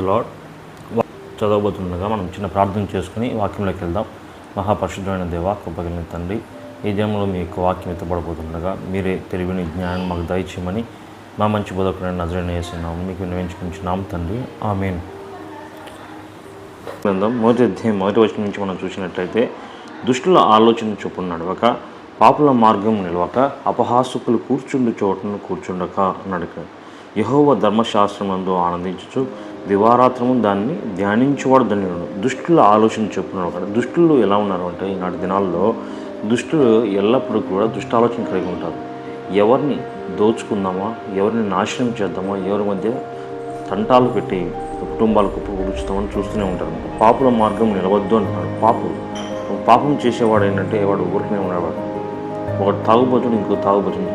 Lord చదవబోతుండగా మనం చిన్న ప్రార్థన చేసుకుని వాక్యంలోకి వెళ్దాం. మహాపరిశుద్ధమైన దేవ కృపగలిగిన తండ్రి ఈ జన్మలో మీ యొక్క వాక్యం ఎత్తబడబోతుండగా మీరే తెలివిని జ్ఞానం మాకు దయచేయమని మా మంచి బోధకుడైన నజరైన వేసినాము మీకు వినియోగించుకుంటున్నాం తండ్రి. ఆమెన్. గ్రంథం మొదటి అధ్యాయం మొదటి వచ్చిన నుంచి మనం చూసినట్లయితే దుష్టుల ఆలోచన చొప్పున నడవక పాపుల మార్గం నిలవక అపహాసుకులు కూర్చుండు చోటను కూర్చుండక నడక. ఇక్కడ యహోవ ధర్మశాస్త్రమందు ఆనందించుచు దివారాత్రము దాన్ని ధ్యానించేవాడు ధన్యుడు. దుష్టుల ఆలోచన చెప్పున్నాడు అక్కడ దుష్టులు ఎలా ఉన్నారు అంటే ఈనాటి దినాల్లో దుష్టులు ఎల్లప్పుడూ కూడా దుష్ట ఆలోచన కలిగి ఉంటారు. ఎవరిని దోచుకుందామా? ఎవరిని నాశనం చేద్దామా? ఎవరి మధ్య తంటాలు పెట్టి కుటుంబాలకు కూర్చుతామని చూస్తూనే ఉంటారు. పాపుల మార్గం నిలవద్దు అంటున్నాడు పాపు పాపం చేసేవాడు ఏంటంటే వాడు ఊరికనే ఉండేవాడు. ఒకటి తాగుబోతుడు ఇంకో తాగుబోతుని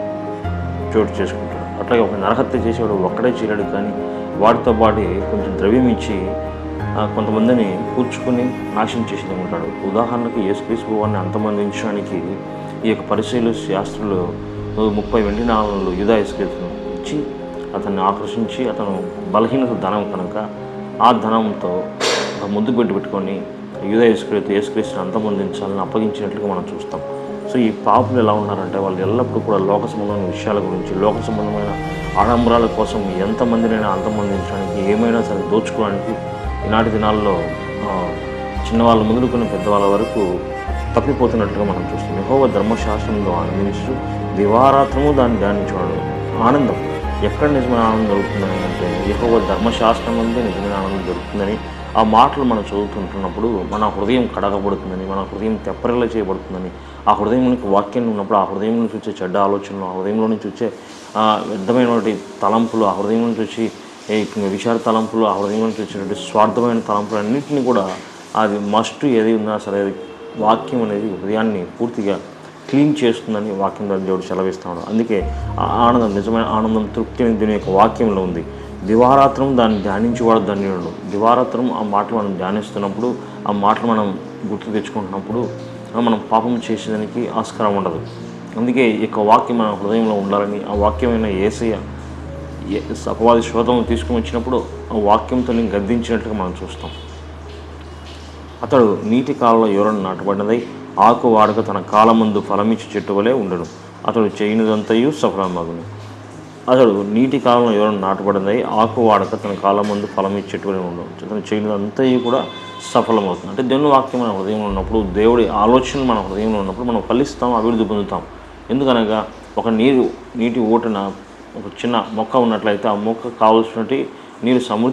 చోటు చేసుకుంటాడు. అట్లాగే ఒక నరహత్య చేసేవాడు ఒక్కడే చేయలేడు కానీ వాడితో పాటు కొంచెం ద్రవ్యం ఇచ్చి కొంతమందిని కూర్చుకుని నాశనం చేసి ఉంటాడు. ఉదాహరణకు యేసుక్రీస్తు భగవాన్ని అంతమందించడానికి ఈ యొక్క పరిశీలు శాస్త్రులు ముప్పై వెండి నాలుగు యుధా యేసుక్రీస్తును ఇచ్చి అతన్ని ఆకర్షించి అతను బలహీనత ధనం కనుక ఆ ధనంతో ఒక ముద్దు పెట్టి పెట్టుకొని యుధ యేసుక్రీస్తు యేసుక్రీస్తుని అంతమొందించాలని అప్పగించినట్లుగా మనం చూస్తాం. సో ఈ పాపులు ఎలా ఉన్నారంటే వాళ్ళు ఎల్లప్పుడూ కూడా లోక సంబంధమైన విషయాల గురించి లోక సంబంధమైన ఆడంబరాల కోసం ఎంతమందినైనా అంతమందించడానికి ఏమైనా సరే దోచుకోవడానికి ఈనాటి దినాల్లో చిన్నవాళ్ళు చిన్నవాళ్ళ పెద్దవాళ్ళ వరకు తప్పిపోతున్నట్లుగా మనం చూస్తాం యహోవ ధర్మశాస్త్రంలో ఆనందించు దివారాత్రము దాన్ని ధ్యానించడం ఆనందం ఎక్కడ నిజమైన ఆనందం దొరుకుతుందని అంటే యహోవ ధర్మశాస్త్రం అందే నిజమైన ఆనందం దొరుకుతుందని ఆ మాటలు మనం చదువుతుంటున్నప్పుడు మన హృదయం కడగబడుతుందని మన హృదయం తెప్పరిల్ల చేయబడుతుందని ఆ హృదయంలోనికి వాక్యం ఉన్నప్పుడు ఆ హృదయం నుంచి వచ్చే చెడ్డ ఆలోచనలు ఆ హృదయంలో నుంచి వచ్చే వ్యర్థమైనటువంటి తలంపులు ఆ హృదయం నుంచి వచ్చి విషాద తలంపులు ఆ హృదయం నుంచి వచ్చినటువంటి స్వార్థమైన తలంపులు అన్నింటినీ కూడా అది మస్ట్ ఏది ఉన్నా సరే అది వాక్యం అనేది హృదయాన్ని పూర్తిగా క్లీన్ చేస్తుందని వాక్యం ద్వారా దేవుడు సెలవిస్తున్నాడు అందుకే ఆ ఆనందం నిజమైన ఆనందం తృప్తి అనేది దీని యొక్క వాక్యంలో ఉంది. దివారాత్రం దాన్ని ధ్యానించేవాడు ధన్యుడు. దివారాత్రం ఆ మాటలు మనం ధ్యానిస్తున్నప్పుడు ఆ మాటలు మనం గుర్తు తెచ్చుకుంటున్నప్పుడు మనం పాపం చేసేదానికి ఆస్కారం ఉండదు. అందుకే ఈ యొక్క వాక్యం మన హృదయంలో ఉండాలని ఆ వాక్యమైన ఏసయ్య అపవాది శోధం తీసుకుని వచ్చినప్పుడు ఆ వాక్యంతో గద్దించినట్లుగా మనం చూస్తాం. అతడు నీటి కాలంలో ఎవరನ್ನು నాటబడినదై ఆకు వాడక తన కాలమందు ఫలమిచ్చి చెట్టు వలె ఉండడు అతడు చేయనిదంతయు సఫలమగును. అతడు నీటి కాలంలో ఎవరైనా నాటబడినది ఆకు వాడక తన కాలం ముందు ఫలం ఇచ్చేటువంటి ఉండవచ్చు తను చేయనిదంతా కూడా సఫలమవుతుంది. అంటే దేవుని వాక్యం మన హృదయంలో ఉన్నప్పుడు దేవుడి ఆలోచన మన హృదయంలో ఉన్నప్పుడు మనం ఫలిస్తాం అభివృద్ధి పొందుతాం. ఎందుకనగా ఒక నీరు నీటి ఓటన ఒక చిన్న మొక్క ఉన్నట్లయితే ఆ మొక్క కావలసినటువంటి నీరు సమృద్ధి